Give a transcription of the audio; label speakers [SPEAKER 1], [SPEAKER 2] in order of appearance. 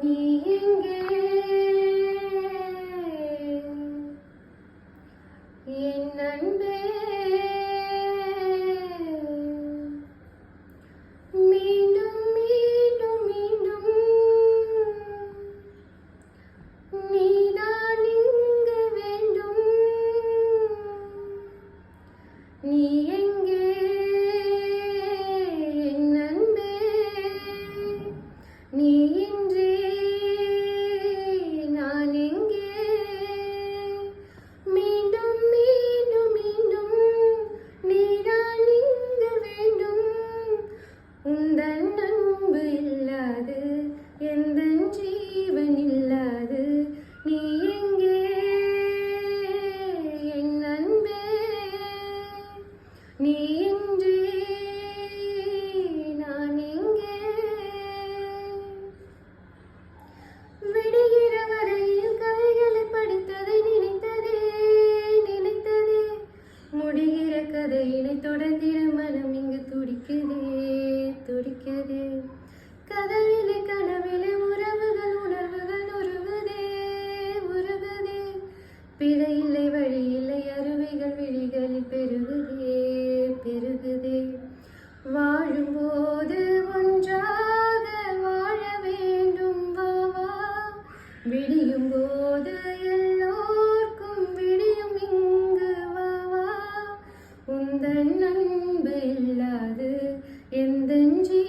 [SPEAKER 1] நீ எங்கே? என் அன்பே மீண்டும் மீண்டும் மீண்டும். நீதான் இங்கு வேண்டும். நீ நீன்றே நான் எங்கே மீண்டும் மீண்டும் மீண்டும் நீதான் இங்கு வேண்டும். உந்தன் அன்பு இல்லாது எந்த ஜீவன் இல்லாது நீ நீ முடிகிற கதையினை தொடர்ந்திட மனம் இங்கு துடிக்குதே துடிக்குதே. கதையிலே கனவிலே உறவுகள் உணர்வுகள் உருகுதே உருகுதே பிழையில்லை வழியில்லை அருவிகள் விழிகளில் பெருகுதே பெருகுதே. வாழும்போது എന്തെഞ്ചി